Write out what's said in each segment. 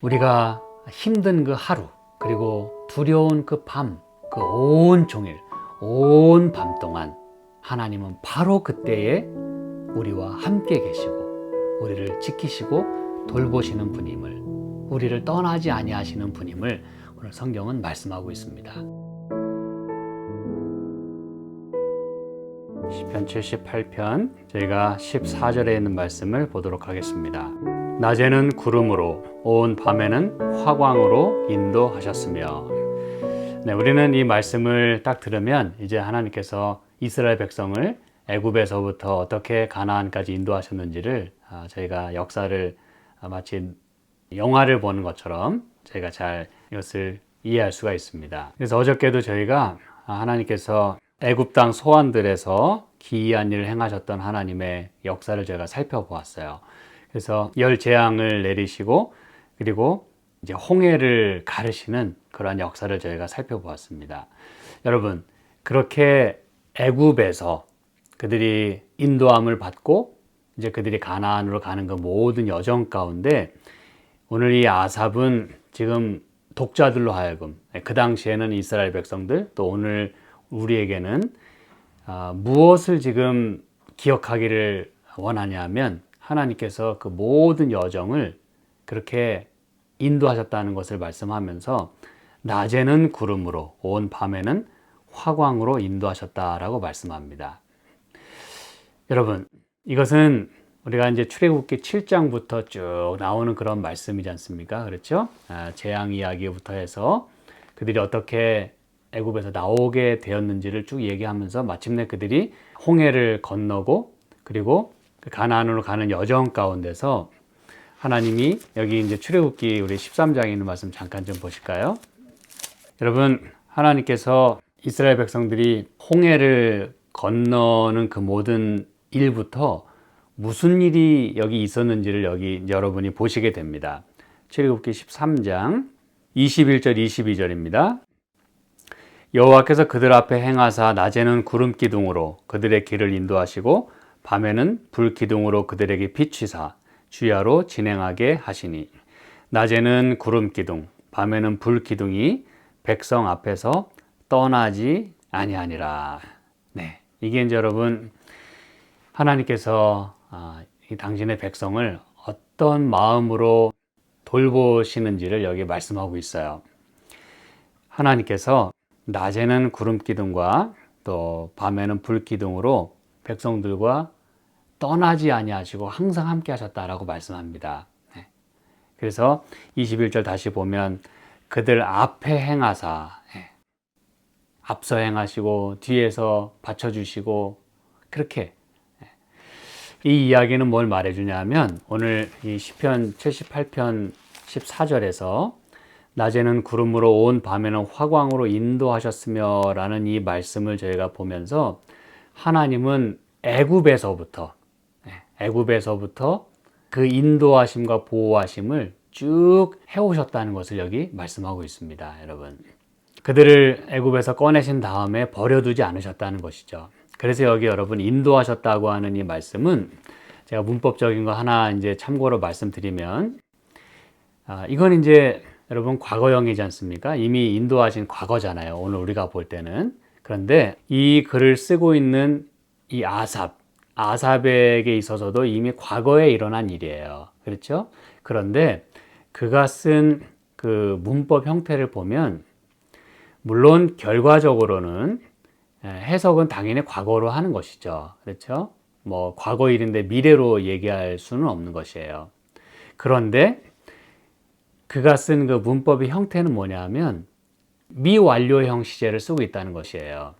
우리가 힘든 그 하루, 그리고 두려운 그 밤, 그 온 종일, 온 밤 동안 하나님은 바로 그때에 우리와 함께 계시고, 우리를 지키시고 돌보시는 분임을, 우리를 떠나지 아니하시는 분임을 오늘 성경은 말씀하고 있습니다. 시편 78편 저희가 14절에 있는 말씀을 보도록 하겠습니다. 낮에는 구름으로 온 밤에는 화광으로 인도하셨으며 네, 우리는 이 말씀을 딱 들으면 이제 하나님께서 이스라엘 백성을 애굽에서부터 어떻게 가나안까지 인도하셨는지를 아, 저희가 역사를 아, 마치 영화를 보는 것처럼 저희가 잘 이것을 이해할 수가 있습니다. 그래서 어저께도 저희가 아, 하나님께서 애굽 땅 소환들에서 기이한 일을 행하셨던 하나님의 역사를 저희가 살펴보았어요. 그래서 열 재앙을 내리시고 그리고 이제 홍해를 가르시는 그러한 역사를 저희가 살펴보았습니다. 여러분 그렇게 애굽에서 그들이 인도함을 받고 이제 그들이 가나안으로 가는 그 모든 여정 가운데 오늘 이 아삽은 지금 독자들로 하여금 그 당시에는 이스라엘 백성들 또 오늘 우리에게는 아, 무엇을 지금 기억하기를 원하냐면 하나님께서 그 모든 여정을 그렇게 인도하셨다는 것을 말씀하면서 낮에는 구름으로 온 밤에는 화광으로 인도하셨다라고 말씀합니다. 여러분, 이것은 우리가 이제 출애굽기 7장부터 쭉 나오는 그런 말씀이지 않습니까? 그렇죠? 아, 재앙 이야기부터 해서 그들이 어떻게 애굽에서 나오게 되었는지를 쭉 얘기하면서 마침내 그들이 홍해를 건너고 그리고 그 가나안으로 가는 여정 가운데서 하나님이 여기 이제 출애굽기 우리 13장에 있는 말씀 잠깐 좀 보실까요? 여러분 하나님께서 이스라엘 백성들이 홍해를 건너는 그 모든 일부터 무슨 일이 여기 있었는지를 여기 여러분이 보시게 됩니다. 출애굽기 13장 21절 22절입니다. 여호와께서 그들 앞에 행하사 낮에는 구름 기둥으로 그들의 길을 인도하시고 밤에는 불 기둥으로 그들에게 비추사 주야로 진행하게 하시니 낮에는 구름 기둥 밤에는 불 기둥이 백성 앞에서 떠나지 아니하니라. 네, 이게 이제 여러분 하나님께서 아, 이 당신의 백성을 어떤 마음으로 돌보시는지를 여기 말씀하고 있어요. 하나님께서 낮에는 구름 기둥과 또 밤에는 불 기둥으로 백성들과 떠나지 아니하시고 항상 함께 하셨다라고 말씀합니다. 네. 그래서 21절 다시 보면 그들 앞에 행하사 네. 앞서 행하시고 뒤에서 받쳐주시고 그렇게 네. 이 이야기는 뭘 말해주냐면 오늘 이 시편 78편 14절에서 낮에는 구름으로 온 밤에는 화광으로 인도하셨으며 라는 이 말씀을 저희가 보면서 하나님은 애굽에서부터 네, 애굽에서부터 그 인도하심과 보호하심을 쭉 해오셨다는 것을 여기 말씀하고 있습니다, 여러분. 그들을 애굽에서 꺼내신 다음에 버려두지 않으셨다는 것이죠. 그래서 여기 여러분 인도하셨다고 하는 이 말씀은 제가 문법적인 거 하나 이제 참고로 말씀드리면 아, 이건 이제 여러분 과거형이지 않습니까? 이미 인도하신 과거잖아요. 오늘 우리가 볼 때는. 그런데 이 글을 쓰고 있는 이 아삽, 아삽에게 있어서도 이미 과거에 일어난 일이에요. 그렇죠? 그런데 그가 쓴 그 문법 형태를 보면 물론 결과적으로는 해석은 당연히 과거로 하는 것이죠. 그렇죠? 뭐 과거 일인데 미래로 얘기할 수는 없는 것이에요. 그런데 그가 쓴 그 문법의 형태는 뭐냐면 미완료형 시제를 쓰고 있다는 것이에요.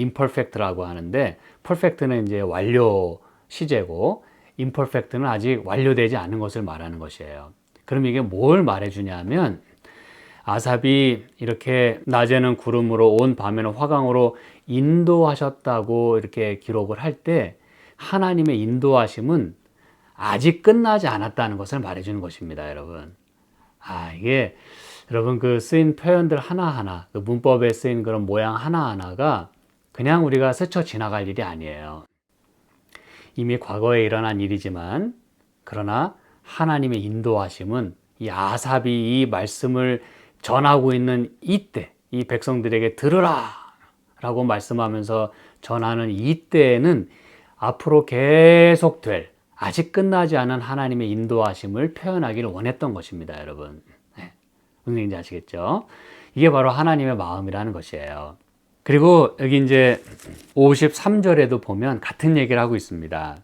Imperfect라고 하는데 perfect는 이제 완료 시제고 imperfect는 아직 완료되지 않은 것을 말하는 것이에요. 그럼 이게 뭘 말해주냐면 아삽이 이렇게 낮에는 구름으로 온 밤에는 화강으로 인도하셨다고 이렇게 기록을 할 때 하나님의 인도하심은 아직 끝나지 않았다는 것을 말해주는 것입니다, 여러분. 아, 이게 여러분 그 쓰인 표현들 하나하나, 그 문법에 쓰인 그런 모양 하나하나가 그냥 우리가 스쳐 지나갈 일이 아니에요. 이미 과거에 일어난 일이지만, 그러나 하나님의 인도하심은 이 아삽이 이 말씀을 전하고 있는 이때 이 백성들에게 들으라 라고 말씀하면서 전하는 이때에는 앞으로 계속 될 아직 끝나지 않은 하나님의 인도하심을 표현하기를 원했던 것입니다, 여러분. 네. 무슨 얘기인지 아시겠죠? 이게 바로 하나님의 마음이라는 것이에요. 그리고 여기 이제 53절에도 보면 같은 얘기를 하고 있습니다.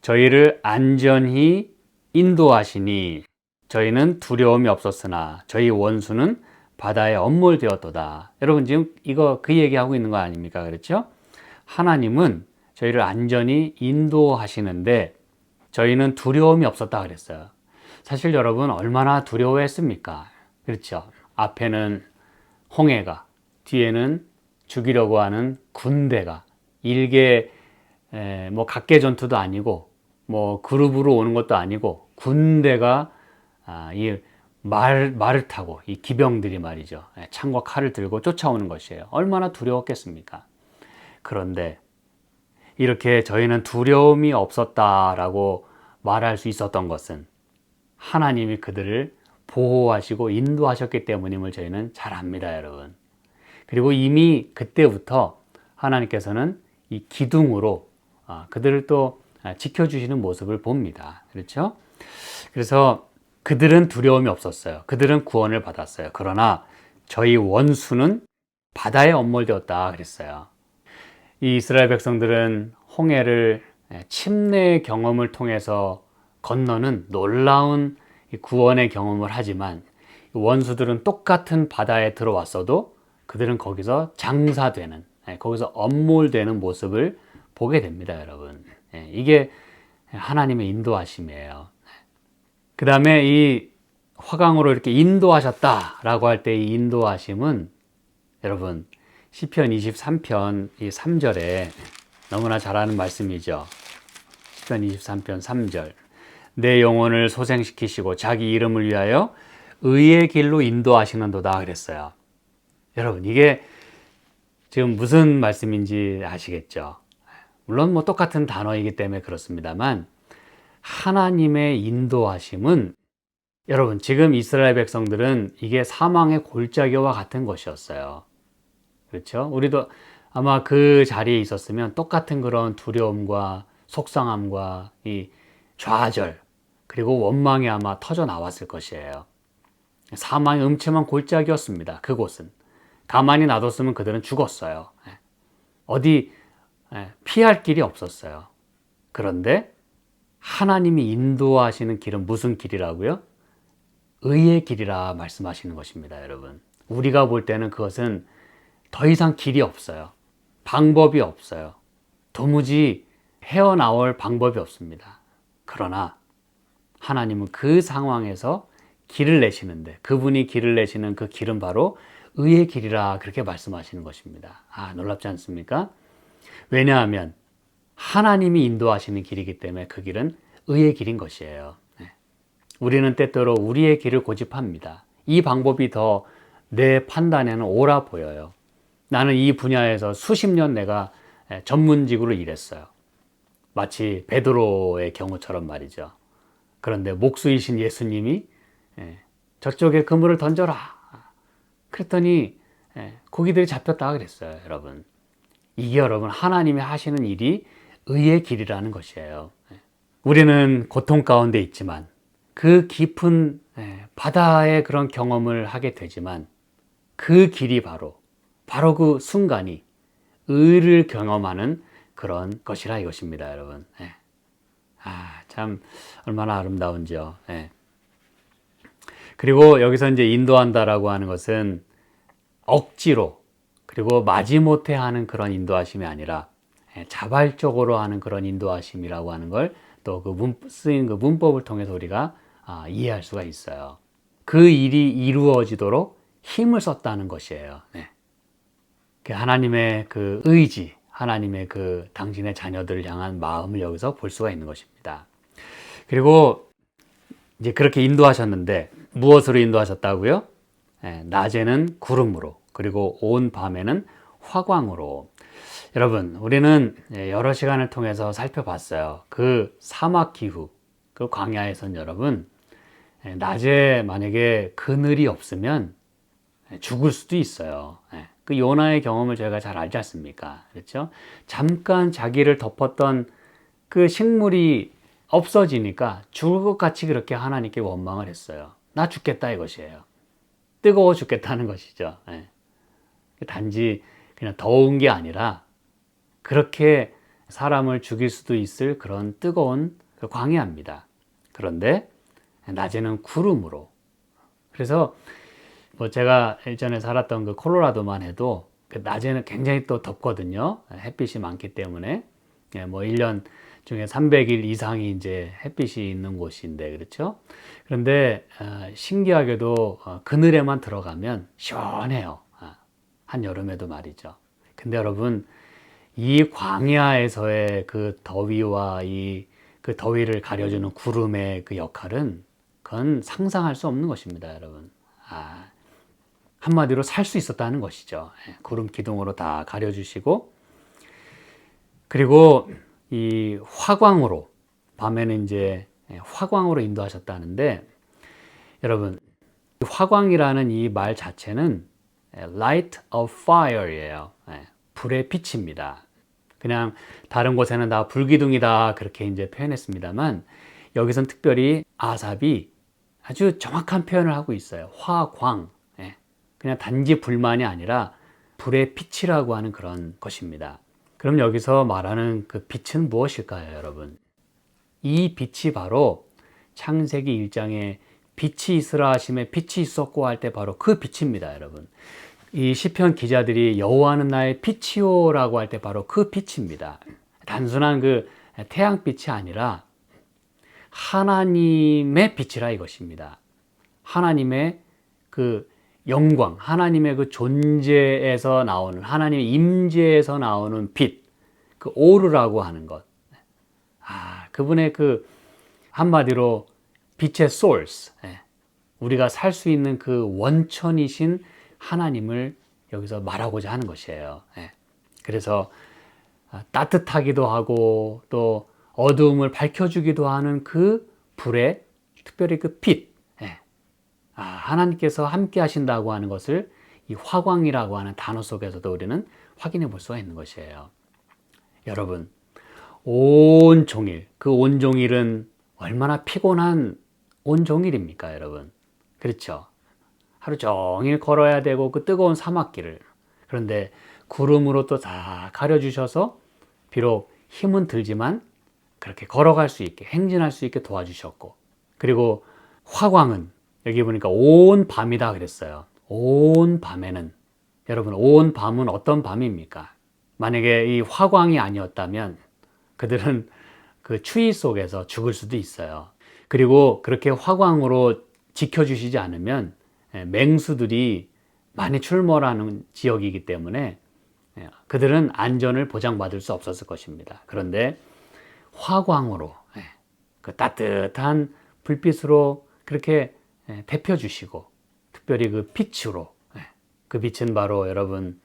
저희를 안전히 인도하시니 저희는 두려움이 없었으나 저희 원수는 바다에 엄몰되었도다. 여러분 지금 이거 그 얘기하고 있는 거 아닙니까? 그렇죠? 하나님은 저희를 안전히 인도하시는데 저희는 두려움이 없었다 그랬어요. 사실 여러분 얼마나 두려워했습니까? 그렇죠. 앞에는 홍해가, 뒤에는 죽이려고 하는 군대가, 일개 에, 뭐 각계 전투도 아니고 뭐 그룹으로 오는 것도 아니고 군대가 아, 이 말, 말을 타고 이 기병들이 말이죠. 예, 창과 칼을 들고 쫓아오는 것이에요. 얼마나 두려웠겠습니까? 그런데 이렇게 저희는 두려움이 없었다라고 말할 수 있었던 것은 하나님이 그들을 보호하시고 인도하셨기 때문임을 저희는 잘 압니다, 여러분. 그리고 이미 그때부터 하나님께서는 이 기둥으로 아, 그들을 또 아, 지켜주시는 모습을 봅니다. 그렇죠? 그래서 그들은 두려움이 없었어요. 그들은 구원을 받았어요. 그러나 저희 원수는 바다에 엄몰되었다 그랬어요. 이 이스라엘 백성들은 홍해를 침례 경험을 통해서 건너는 놀라운 구원의 경험을 하지만 원수들은 똑같은 바다에 들어왔어도 그들은 거기서 장사되는, 거기서 엄몰되는 모습을 보게 됩니다, 여러분. 이게 하나님의 인도하심이에요. 그 다음에 이 화강으로 이렇게 인도하셨다라고 할 때 이 인도하심은 여러분 시편 23편 이 3절에 너무나 잘 아는 말씀이죠. 시편 23편 3절. 내 영혼을 소생시키시고 자기 이름을 위하여 의의 길로 인도하시는도다 그랬어요. 여러분 이게 지금 무슨 말씀인지 아시겠죠? 물론 뭐 똑같은 단어이기 때문에 그렇습니다만 하나님의 인도하심은 여러분 지금 이스라엘 백성들은 이게 사망의 골짜기와 같은 것이었어요. 그렇죠? 우리도 아마 그 자리에 있었으면 똑같은 그런 두려움과 속상함과 이 좌절 그리고 원망이 아마 터져 나왔을 것이에요. 사망의 음침한 골짜기였습니다. 그곳은 가만히 놔뒀으면 그들은 죽었어요. 예. 어디 예, 피할 길이 없었어요. 그런데 하나님이 인도하시는 길은 무슨 길이라고요? 의의 길이라 말씀하시는 것입니다, 여러분. 우리가 볼 때는 그것은 더 이상 길이 없어요. 방법이 없어요. 도무지 헤어나올 방법이 없습니다. 그러나 하나님은 그 상황에서 길을 내시는데 그분이 길을 내시는 그 길은 바로 의의 길이라 그렇게 말씀하시는 것입니다. 아, 놀랍지 않습니까? 왜냐하면 하나님이 인도하시는 길이기 때문에 그 길은 의의 길인 것이에요. 네. 우리는 때때로 우리의 길을 고집합니다. 이 방법이 더 내 판단에는 옳아 보여요. 나는 이 분야에서 수십 년 내가 예, 전문직으로 일했어요. 마치 베드로의 경우처럼 말이죠. 그런데 목수이신 예수님이 예, 저쪽에 그물을 던져라. 그랬더니 예, 고기들이 잡혔다 그랬어요, 여러분. 이게 여러분 하나님이 하시는 일이 의의 길이라는 것이에요. 우리는 고통 가운데 있지만 그 깊은 예, 바다의 그런 경험을 하게 되지만 그 길이 바로 바로 그 순간이 의를 경험하는 그런 것이라 이것입니다, 여러분. 예. 아, 참 얼마나 아름다운지요. 예. 그리고 여기서 이제 인도한다라고 하는 것은 억지로 그리고 마지못해 하는 그런 인도하심이 아니라 예, 자발적으로 하는 그런 인도하심이라고 하는 걸 또 그 쓰인 그 문법을 통해서 우리가 아, 이해할 수가 있어요. 그 일이 이루어지도록 힘을 썼다는 것이에요. 네. 그 하나님의 그 의지, 하나님의 그 당신의 자녀들을 향한 마음을 여기서 볼 수가 있는 것입니다. 그리고 이제 그렇게 인도하셨는데 무엇으로 인도하셨다고요? 네, 낮에는 구름으로 그리고 온 밤에는 화광으로 여러분, 우리는 예, 여러 시간을 통해서 살펴봤어요. 그 사막 기후, 그 광야에선 여러분, 예, 낮에 만약에 그늘이 없으면 예, 죽을 수도 있어요. 예, 그 요나의 경험을 저희가 잘 알지 않습니까? 그렇죠? 잠깐 자기를 덮었던 그 식물이 없어지니까 죽을 것 같이 그렇게 하나님께 원망을 했어요. 나 죽겠다 이것이에요. 뜨거워 죽겠다는 것이죠. 예. 단지 그냥 더운 게 아니라 그렇게 사람을 죽일 수도 있을 그런 뜨거운 그 광야입니다. 그런데 낮에는 구름으로. 그래서 뭐 제가 예전에 살았던 그 콜로라도만 해도 그 낮에는 굉장히 또 덥거든요. 햇빛이 많기 때문에. 예, 뭐 1년 중에 300일 이상이 이제 햇빛이 있는 곳인데 그렇죠. 그런데 어, 신기하게도 어, 그늘에만 들어가면 시원해요. 아, 한 여름에도 말이죠. 근데 여러분 이 광야에서의 그 더위와 이 그 더위를 가려주는 구름의 그 역할은 그건 상상할 수 없는 것입니다, 여러분. 아, 한마디로 살 수 있었다는 것이죠. 예, 구름 기둥으로 다 가려주시고 그리고 이 화광으로 밤에는 이제 화광으로 인도하셨다는데 여러분 화광이라는 이 말 자체는 light of fire예요. 불의 빛입니다. 그냥 다른 곳에는 다 불기둥이다 그렇게 이제 표현했습니다만 여기선 특별히 아삽이 아주 정확한 표현을 하고 있어요. 화광. 그냥 단지 불만이 아니라 불의 빛이라고 하는 그런 것입니다. 그럼 여기서 말하는 그 빛은 무엇일까요, 여러분? 이 빛이 바로 창세기 1장에 빛이 있으라 하심에 빛이 있었고 할 때 바로 그 빛입니다, 여러분. 이 시편 기자들이 여호와는 나의 빛이요라고 할 때 바로 그 빛입니다. 단순한 그 태양빛이 아니라 하나님의 빛이라 이것입니다. 하나님의 그 영광, 하나님의 그 존재에서 나오는 하나님의 임재에서 나오는 빛, 그 오르라고 하는 것. 아, 그분의 그 한마디로 빛의 source, 예. 우리가 살 수 있는 그 원천이신 하나님을 여기서 말하고자 하는 것이에요. 예. 그래서 아, 따뜻하기도 하고 또 어두움을 밝혀주기도 하는 그 불의 특별히 그 빛, 아, 하나님께서 함께 하신다고 하는 것을 이 화광이라고 하는 단어 속에서도 우리는 확인해 볼 수가 있는 것이에요. 여러분, 온 종일, 그 온 종일은 얼마나 피곤한 온 종일입니까, 여러분? 그렇죠? 하루 종일 걸어야 되고 그 뜨거운 사막길을. 그런데 구름으로 또 다 가려주셔서 비록 힘은 들지만 그렇게 걸어갈 수 있게, 행진할 수 있게 도와주셨고, 그리고 화광은 여기 보니까 온 밤이다 그랬어요. 온 밤에는 여러분 온 밤은 어떤 밤입니까? 만약에 이 화광이 아니었다면 그들은 그 추위 속에서 죽을 수도 있어요. 그리고 그렇게 화광으로 지켜주시지 않으면 예, 맹수들이 많이 출몰하는 지역이기 때문에 예, 그들은 안전을 보장받을 수 없었을 것입니다. 그런데 화광으로 예, 그 따뜻한 불빛으로 그렇게 대표 예, 주시고 특별히 그 빛으로 예, 그 빛은 바로 여러분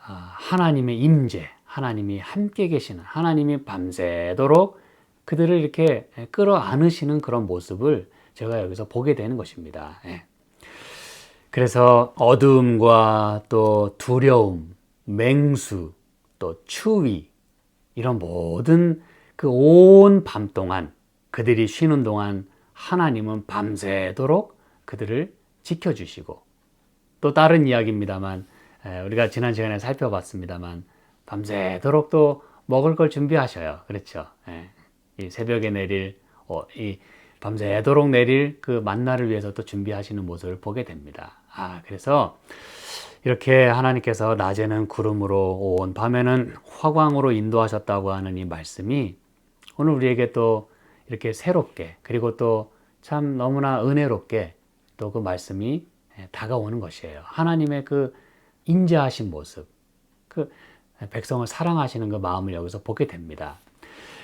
아, 하나님의 임재, 하나님이 함께 계시는 하나님이 밤새도록 그들을 이렇게 끌어안으시는 그런 모습을 제가 여기서 보게 되는 것입니다. 예. 그래서 어두움과 또 두려움, 맹수, 또 추위 이런 모든 그 온 밤 동안 그들이 쉬는 동안 하나님은 밤새도록 그들을 지켜주시고 또 다른 이야기입니다만 우리가 지난 시간에 살펴봤습니다만 밤새도록 또 먹을 걸 준비하셔요. 그렇죠? 이 새벽에 내릴 어, 이 밤새도록 내릴 그 만나를 위해서 또 준비하시는 모습을 보게 됩니다. 아 그래서 이렇게 하나님께서 낮에는 구름으로 온 밤에는 화광으로 인도하셨다고 하는 이 말씀이 오늘 우리에게 또 이렇게 새롭게 그리고 또 참 너무나 은혜롭게 또 그 말씀이 예, 다가오는 것이에요. 하나님의 그 인자하신 모습, 그 백성을 사랑하시는 그 마음을 여기서 보게 됩니다.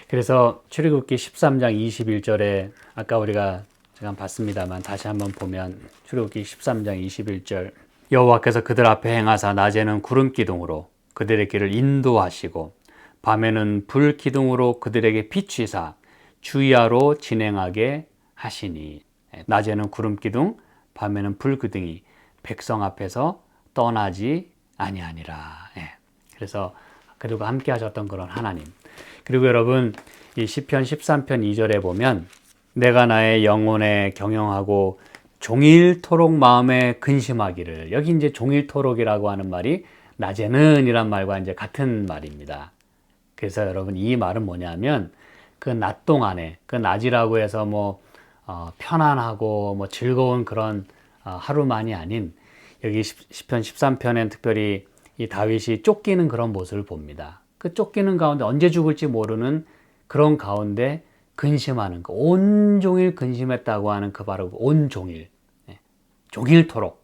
그래서 출애굽기 13장 21절에 아까 우리가 제가 봤습니다만 다시 한번 보면 출애굽기 13장 21절 여호와께서 그들 앞에 행하사 낮에는 구름 기둥으로 그들의 길을 인도하시고 밤에는 불 기둥으로 그들에게 비추사 주야로 진행하게 하시니 예, 낮에는 구름 기둥, 밤에는 불 기둥이 백성 앞에서 떠나지 아니하니라. 예. 그래서 그리고 함께 하셨던 그런 하나님. 그리고 여러분 이 시편 13편 2절에 보면 내가 나의 영혼에 경영하고 종일토록 마음에 근심하기를 여기 이제 종일토록이라고 하는 말이 낮에는 이란 말과 이제 같은 말입니다. 그래서 여러분 이 말은 뭐냐면 그 낮 동안에 그 낮이라고 해서 뭐 어, 편안하고 뭐 즐거운 그런 어, 하루만이 아닌 여기 시편 13편엔 특별히 이 다윗이 쫓기는 그런 모습을 봅니다. 그 쫓기는 가운데 언제 죽을지 모르는 그런 가운데 근심하는 거, 온종일 근심했다고 하는 그 바로 온종일, 예, 종일토록.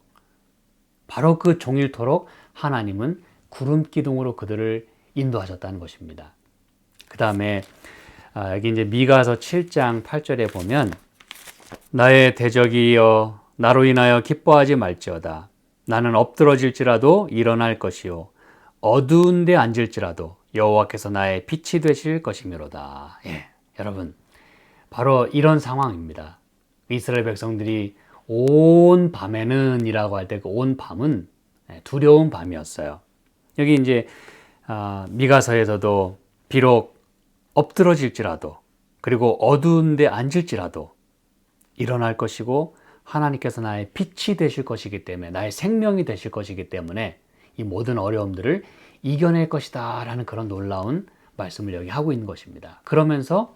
바로 그 종일토록 하나님은 구름 기둥으로 그들을 인도하셨다는 것입니다. 그 다음에 아, 여기 이제 미가서 7장 8절에 보면 나의 대적이여 나로 인하여 기뻐하지 말지어다. 나는 엎드러질지라도 일어날 것이요 어두운 데 앉을지라도 여호와께서 나의 빛이 되실 것이미로다. 예, 여러분 바로 이런 상황입니다. 이스라엘 백성들이 온 밤에는 이라고 할 때 그 온 밤은 예, 두려운 밤이었어요. 여기 이제 아, 미가서에서도 비록 엎드러질지라도 그리고 어두운 데 앉을지라도 일어날 것이고 하나님께서 나의 빛이 되실 것이기 때문에 나의 생명이 되실 것이기 때문에 이 모든 어려움들을 이겨낼 것이다 라는 그런 놀라운 말씀을 여기 하고 있는 것입니다. 그러면서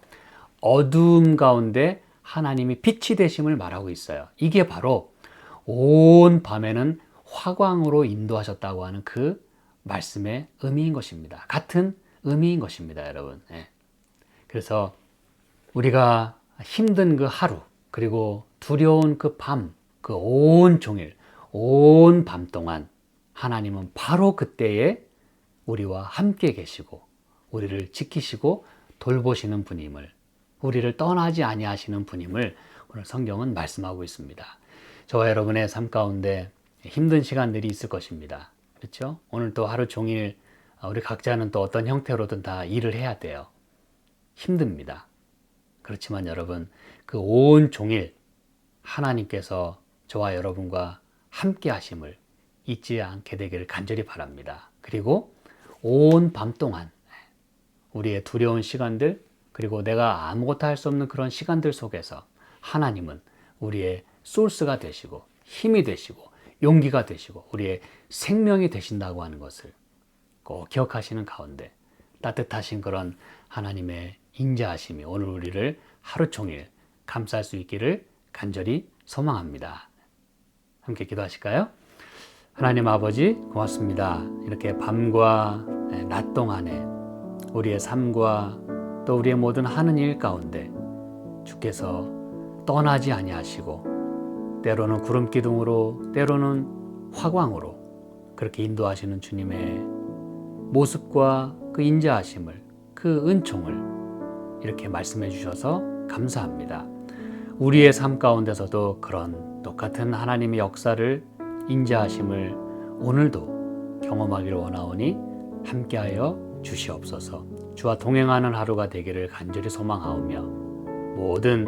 어두움 가운데 하나님이 빛이 되심을 말하고 있어요. 이게 바로 온 밤에는 화광으로 인도하셨다고 하는 그 말씀의 의미인 것입니다. 같은 의미인 것입니다, 여러분. 예. 그래서 우리가 힘든 그 하루, 그리고 두려운 그 밤, 그 온 종일, 온 밤 동안 하나님은 바로 그때에 우리와 함께 계시고 우리를 지키시고 돌보시는 분임을 우리를 떠나지 아니하시는 분임을 오늘 성경은 말씀하고 있습니다. 저와 여러분의 삶 가운데 힘든 시간들이 있을 것입니다. 그렇죠? 오늘 또 하루 종일 우리 각자는 또 어떤 형태로든 다 일을 해야 돼요. 힘듭니다. 그렇지만 여러분 그 온 종일 하나님께서 저와 여러분과 함께 하심을 잊지 않게 되기를 간절히 바랍니다. 그리고 온 밤 동안 우리의 두려운 시간들 그리고 내가 아무것도 할 수 없는 그런 시간들 속에서 하나님은 우리의 소스가 되시고 힘이 되시고 용기가 되시고 우리의 생명이 되신다고 하는 것을 꼭 기억하시는 가운데 따뜻하신 그런 하나님의 인자하심이 오늘 우리를 하루 종일 감쌀 수 있기를 간절히 소망합니다. 함께 기도하실까요? 하나님 아버지 고맙습니다. 이렇게 밤과 낮 동안에 우리의 삶과 또 우리의 모든 하는 일 가운데 주께서 떠나지 아니하시고 때로는 구름 기둥으로 때로는 화광으로 그렇게 인도하시는 주님의 모습과 그 인자하심을 그 은총을 이렇게 말씀해 주셔서 감사합니다. 우리의 삶 가운데서도 그런 똑같은 하나님의 역사를 인자하심을 오늘도 경험하기를 원하오니 함께하여 주시옵소서. 주와 동행하는 하루가 되기를 간절히 소망하오며 모든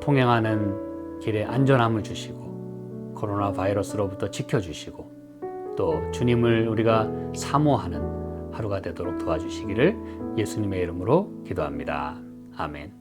통행하는 길에 안전함을 주시고 코로나 바이러스로부터 지켜주시고 또 주님을 우리가 사모하는 하루가 되도록 도와주시기를 예수님의 이름으로 기도합니다. 아멘.